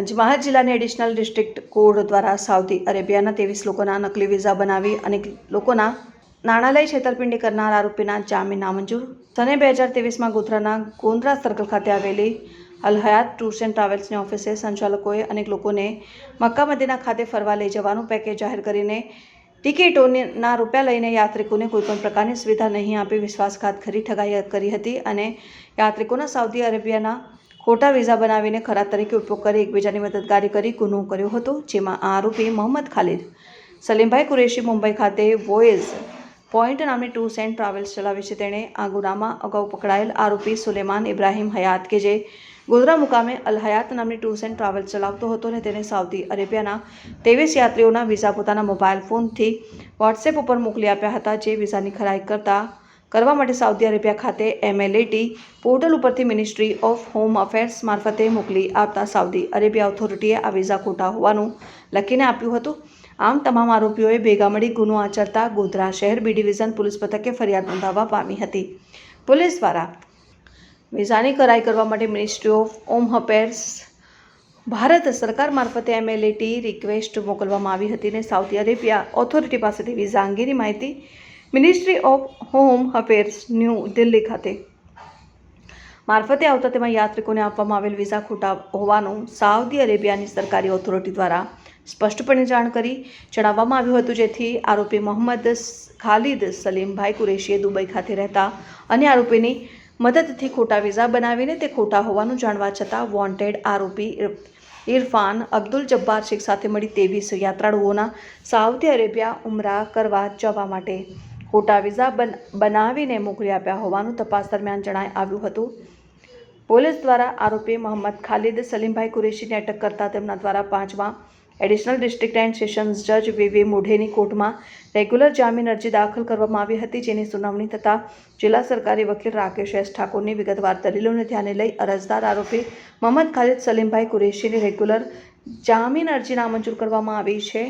પંચમહાલ જિલ્લાની additional district court દ્વારા Saudi અરેબિયાના ત્રેવીસ લોકોના નકલી વિઝા બનાવી અને લોકોના નાણાલય છેતરપિંડી કરનાર આરોપીના જામીન નામંજૂર. સને બે હજાર ત્રેવીસમાં ગોધરાના ગોંદરા સર્કલ ખાતે આવેલી અલ હયાત ટૂર્સ એન્ડ ટ્રાવેલ્સની ઓફિસે સંચાલકોએ અનેક લોકોને મક્કા મદીના ખાતે ફરવા લઈ જવાનું પેકેજ જાહેર કરીને ટિકિટોના રૂપિયા લઈને યાત્રિકોને કોઈપણ પ્રકારની સુવિધા નહીં આપી વિશ્વાસઘાત કરી ઠગાઈ કરી હતી અને યાત્રિકોના સાઉદી અરેબિયાના ખોટા વિઝા બનાવીને ખરાબ તરીકે ઉપયોગ કરી એકબીજાની મદદગારી કરી ગુનો કર્યો હતો, જેમાં આ આરોપી મોહમ્મદ ખાલિદ. સલીમભાઈ કુરેશી, મુંબઈ ખાતે વોએઝ પોઈન્ટ નામની ટૂર્સ એન્ડ ટ્રાવેલ્સ ચલાવે છે. તેણે આ ગુનામાં અગાઉ પકડાયેલ આરોપી સુલેમાન ઇબ્રાહિમ હયાત, કે જે ગોધરા મુકામે અલ હયાત નામની ટૂર્સ એન્ડ ટ્રાવેલ્સ ચલાવતો હતો અને તેને સાઉદી અરેબિયાના ત્રેવીસ યાત્રીઓના વિઝા પોતાના મોબાઈલ ફોનથી વોટ્સએપ ઉપર મોકલી આપ્યા હતા, જે વિઝાની ખરાઈ કરતા કરવા માટે સાઉદી અરેબિયા ખાતે એમએલએટી પોર્ટલ ઉપરથી મિનિસ્ટ્રી ઓફ હોમ અફેર્સ મારફતે મોકલી આપતા સાઉદી અરેબિયા ઓથોરિટીએ આ વિઝા ખોટા હોવાનું લખીને આપ્યું હતું. આમ, તમામ આરોપીઓએ ભેગા મળી ગુનો આચરતા ગોધરા શહેર બી ડિવિઝન પોલીસ મથકે ફરિયાદ નોંધાવવા પામી હતી. પોલીસ દ્વારા વિઝાની કરાઈ કરવા માટે ministry of home affairs Bharat સરકાર મારફતે એમએલએટી રિક્વેસ્ટ મોકલવામાં આવી હતી અને સાઉદી અરેબિયા ઓથોરિટી પાસેથી વિઝા અંગેની માહિતી ministry of home affairs new Delhi ખાતે. મારફતે આવતા તેમાં યાત્રિકોને આપવામાં આવેલ વિઝા ખોટા હોવાનું સાઉદી અરેબિયાની સરકારી ઓથોરિટી દ્વારા સ્પષ્ટપણે જાણ કરી જણાવવામાં આવ્યું હતું, જેથી આરોપી મોહમ્મદ ખાલિદ સલીમભાઈ કુરેશીએ દુબઈ ખાતે રહેતા અન્ય આરોપીની મદદથી ખોટા વિઝા બનાવીને તે ખોટા હોવાનું જાણવા છતાં વોન્ટેડ આરોપી ઇરફાન અબ્દુલ જબ્બાર શેખ સાથે મળી ત્રેવીસ યાત્રાળુઓના સાઉદી અરેબિયા ઉમરા કરવા જવા માટે ખોટા વિઝા બન, બનાવીને મોકલી આપ્યા હોવાનું તપાસ દરમિયાન જણાઈ આવ્યું હતું. પોલીસ દ્વારા આરોપી મોહમ્મદ ખાલિદ સલીમભાઈ કુરેશીને અટક કરતા તેમના દ્વારા પાંચમા એડિશનલ ડિસ્ટ્રિક્ટ એન્ડ સેશન્સ જજ વીવી મુઢેની કોર્ટમાં રેગ્યુલર જામીન અરજી દાખલ કરવામાં આવી હતી, જેની સુનાવણી થતાં જિલ્લા સરકારી વકીલ રાકેશ એસ ઠાકોરની વિગતવાર દલીલોને ધ્યાને લઈ અરજદાર આરોપી મોહમ્મદ ખાલિદ સલીમભાઈ કુરેશીની રેગ્યુલર જામીન અરજી નામંજૂર કરવામાં આવી છે.